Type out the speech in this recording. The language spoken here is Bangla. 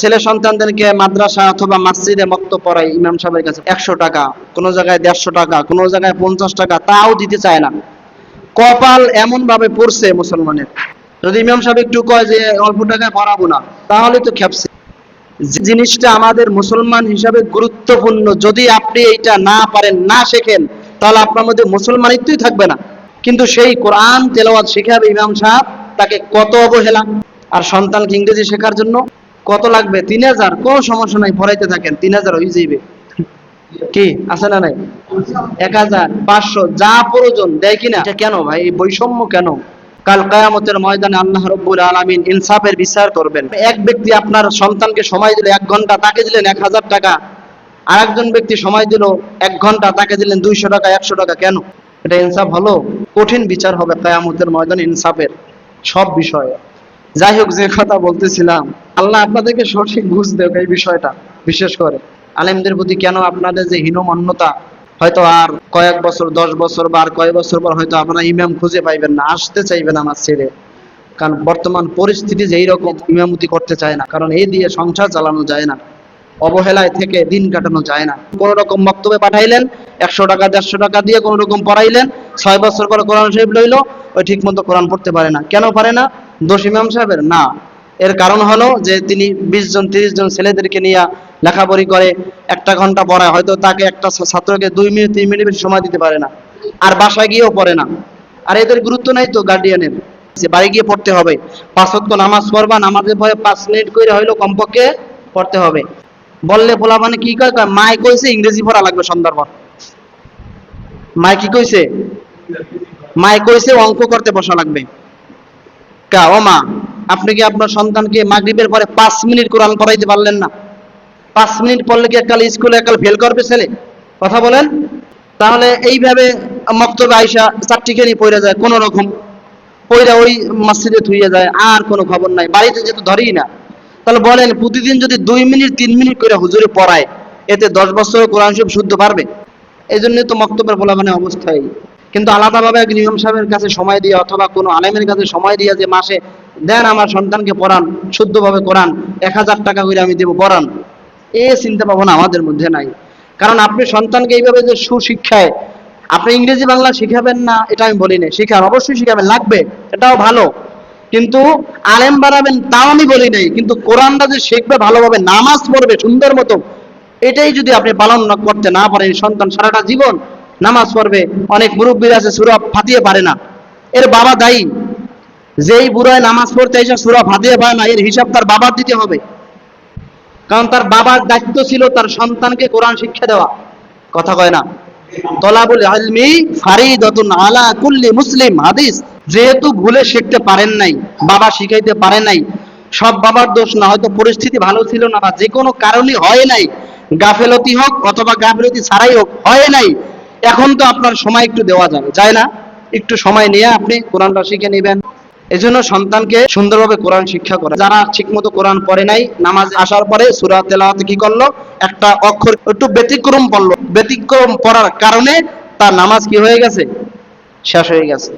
ছেলে সন্তানদেরকে মাদ্রাসা অথবা মসজিদে মক্ত পড়াই ইমাম সাহেবের কাছে একশো টাকা, কোনো জায়গায় দেড়শো টাকা, কোনো জায়গায় পঞ্চাশ টাকা, তাও দিতে চায় না। কপাল এমন ভাবে পড়ছে মুসলমানের। যদি ইমাম সাহেব একটু কয় যে অল্প টাকায় পড়াবো না, তাহলে তো খেপছে। জিনিসটা আমাদের মুসলমান হিসাবে গুরুত্বপূর্ণ, যদি আপনি এইটা না পারেন, না শেখেন, তাহলে আপনার মধ্যে মুসলমানিত্বই থাকবে না। কিন্তু সেই কোরআন তেলাওয়াত শেখাবে ইমাম সাহেব, তাকে কত অবহেলা। আর সন্তানকে ইংরেজি শেখার জন্য কত লাগবে? তিন হাজার। কোনো সমস্যা নাই পড়াইতে থাকেন। তিন হাজার হয়ে যাইবে। কি? আছে না নাই? এক হাজার, পাঁচশো, যা প্রয়োজন, দেয় কিনা? এটা কেন ভাই? বৈষম্য কেন? কাল কায়ামতের ময়দানে আল্লাহ রব্বুল আলামিন ইনসাফের বিচার করবেন। এক ব্যক্তি আপনার সন্তানকে সময় দিল এক ঘণ্টা, তাকে দিলেন এক হাজার টাকা। আর একজন ব্যক্তি সময় দিল এক ঘণ্টা, তাকে দিলেন দুইশো টাকা, একশো টাকা। কেন? এটা ইনসাফ হলো? কঠিন বিচার হবে কায়ামতের ময়দানে ইনসাফের। সব বিষয়ে। যাই হোক, যে কথা বলতেছিলাম আল্লাহ আপনাদেরকে সঠিক বুঝ দেবে এই বিষয়টা, বিশেষ করে। আলেমদের প্রতি কেন আপনাদের যে হীনমন্যতা, হয়তো আর কয়েক বছর, দশ বছর বা আর কয়েক বছর পর হয়তো আপনারা ইমাম খুঁজে পাইবেন না, আসতে চাইবেন আমার ছেড়ে কারণ বর্তমান পরিস্থিতি যে এইরকম, ইমামতি করতে চায় না। কারণ এই দিয়ে সংসার চালানো যায় না, অবহেলায় থেকে দিন কাটানো যায় না। কোন রকম বক্তব্যে পাঠাইলেন, একশো টাকা, দেড়শো টাকা দিয়ে কোন রকম পড়াইলেন, ছয় বছর পরে কোরআন শরীফ লইলো, ওই ঠিক মতো কোরআন পড়তে পারে না। কেন পারে না? দোষ ইমাম সাহেবের? না। এর কারণ হলো যে তিনি বিশ জন তিরিশ জন ছেলেদেরকে নিয়ে লেখাপড়ি করে একটা ঘণ্টা পড়ায়। হয়তো তাকে একটা ছাত্রকে দুই মিনিট তিন মিনিট সময় দিতে পারে না। আর বাসায় গিয়েও পড়ে না। আর এদের গুরুত্ব নাই তো গার্ডিয়ানের যে বাড়ি গিয়ে পড়তে হবে। পাঁচ ওয়াক্ত নামাজ পড়বা নামাজের ভয়ে পাঁচ মিনিট করে হইল কমপক্ষে পড়তে হবে। বললে পোলা মানে কি কয়, মায় কইছে ইংরেজি পড়া লাগবে সন্ধ্যার পর। মায় কি কইছে? মায় কইছে অঙ্ক করতে বসা লাগবে। কা ও মা আপনি কি আপনার সন্তানকে মাগরিবের পরে পাঁচ মিনিট কোরআন পড়াইতে পারলেন না? পাঁচ মিনিট পড়লে কি একাল স্কুলে একাল ফেল করবে ছেলে? কথা বলেন। তাহলে এইভাবে মক্তবে আইসা চারটিখানি পড়ে যায় কোনো রকম। পইরা ওই মসজিদে থুইয়ে যায়, আর কোনো খবর নাই। বাড়িতে যেহেতু ধরেই না। তাহলে বলেন, প্রতিদিন যদি দুই মিনিট, তিন মিনিট করে হুজুরে পড়ায়, এতে দশ বছর কোরআন শরীফ শুদ্ধ পারবে? এই জন্যই তো মক্তবের বলা মানে অবস্থায় কিন্তু আলাদাভাবে এক নিয়ম সাহেবের কাছে সময় দিয়ে অথবা কোনো আলেমের কাছে সময় দিয়ে যে মাসে দেন আমার সন্তানকে পড়ান, শুদ্ধভাবে কোরআন, এক হাজার টাকা করে আমি দেবো পড়ান। এ চিন্তা ভাবনা আমাদের মধ্যে নাই। কারণ আপনি সন্তানকে এইভাবে যে সুশিক্ষায়, আপনি ইংরেজি বাংলা শিখাবেন না, এটা আমি বলি না শিখান, অবশ্যই শিখাবেন, লাগবে, এটাও ভালো। কিন্তু আলেম বাড়াবেন তাও আমি বলি নাই, কিন্তু কোরআনটা যে শিখবে, ভালোভাবে নামাজ পড়বে, সুন্দর মতো, এটাই যদি আপনি পালন করতে না পারেন, সন্তান সারাটা জীবন নামাজ পড়বে, অনেক মুরব্বীর আছে, সুরা ফাতিয়ে পারে না। এর বাবা দায়ী। যেই বুড়ায় নামাজ পড়তে এসে সুরা ফাতিয়ে পারে না, এর হিসাব তার বাবার দিতে হবে। কারণ তার বাবার দায়িত্ব ছিল তার সন্তানকে কোরআন শিক্ষা দেওয়া। কথা কয় না? তলাবুল ফারিদাতুন আলা কুল্লি মুসলিম, হাদিস। যেহেতু ভুলে শিখতে পারেন নাই, বাবা শিখাইতে নাই, সব বাবার দোষ না, হয়তো পরিস্থিতি ভালো ছিল না বা যে কোনো কারণে হয় নাই। গাফেলতি হোক অথবা গাফেলতি ছাড়াই হোক, হয় নাই। এখন তো আপনার সময় একটু দেওয়া যাবে। যায় না? একটু সময় নিয়ে আপনি কোরআনটা শিখে নেবেন। এজন্য সন্তানকে সুন্দরভাবে কোরআন শিক্ষা করে। যারা ঠিকমতো কোরআন পড়ে নাই, নামাজ আসার পরে সুরা তেলাওয়াতে কি করল? একটা অক্ষর একটু ব্যতিক্রম পড়ল ব্যতিক্রম পড়ার কারণে তার নামাজ কি হয়ে গেছে? শেষ হয়ে গেছে।